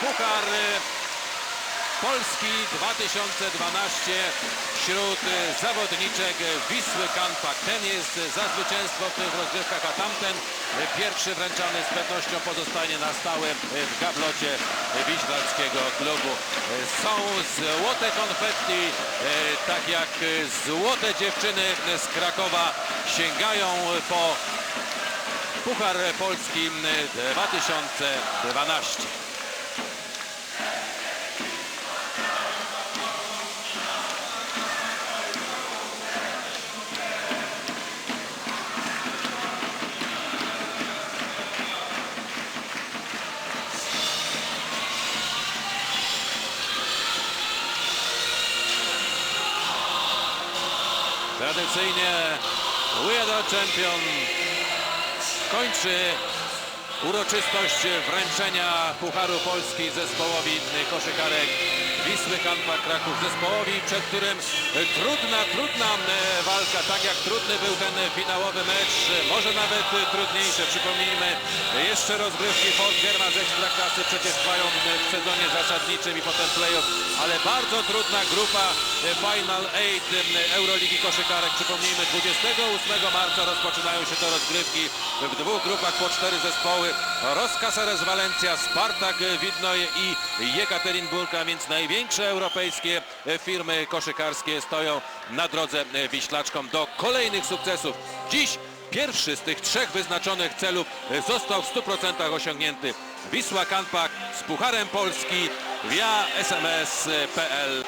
Puchar Polski 2012 wśród zawodniczek Wisły Kanpak. Ten jest za zwycięstwo w tych rozgrywkach, a tamten pierwszy wręczany z pewnością pozostanie na stałe w gablocie Wiślackiego klubu. Są złote konfetti, tak jak złote dziewczyny z Krakowa sięgają po Puchar Polski 2012. Tradycyjnie We Are The Champion kończy uroczystość wręczenia Pucharu Polski zespołowi koszykarek Wisły Kanpa Kraków. Zespołowi, przed którym trudna, trudna e, walka, tak jak trudny był ten finałowy mecz, może nawet trudniejsze. Przypomnijmy, jeszcze rozgrywki Fort Germa z Ekstraklasy przecież trwają w sezonie zasadniczym i potem playoff, ale bardzo trudna grupa Final Eight e, Euroligi Koszykarek. Przypomnijmy, 28 marca rozpoczynają się te rozgrywki w dwóch grupach po cztery zespoły. Roskaseres Walencja, Spartak Widnoje i Jekaterinburg, a więc największe europejskie firmy koszykarskie stoją na drodze Wiślaczkom do kolejnych sukcesów. Dziś pierwszy z tych trzech wyznaczonych celów został w 100% osiągnięty. Wisła Kanpak z Pucharem Polski via sms.pl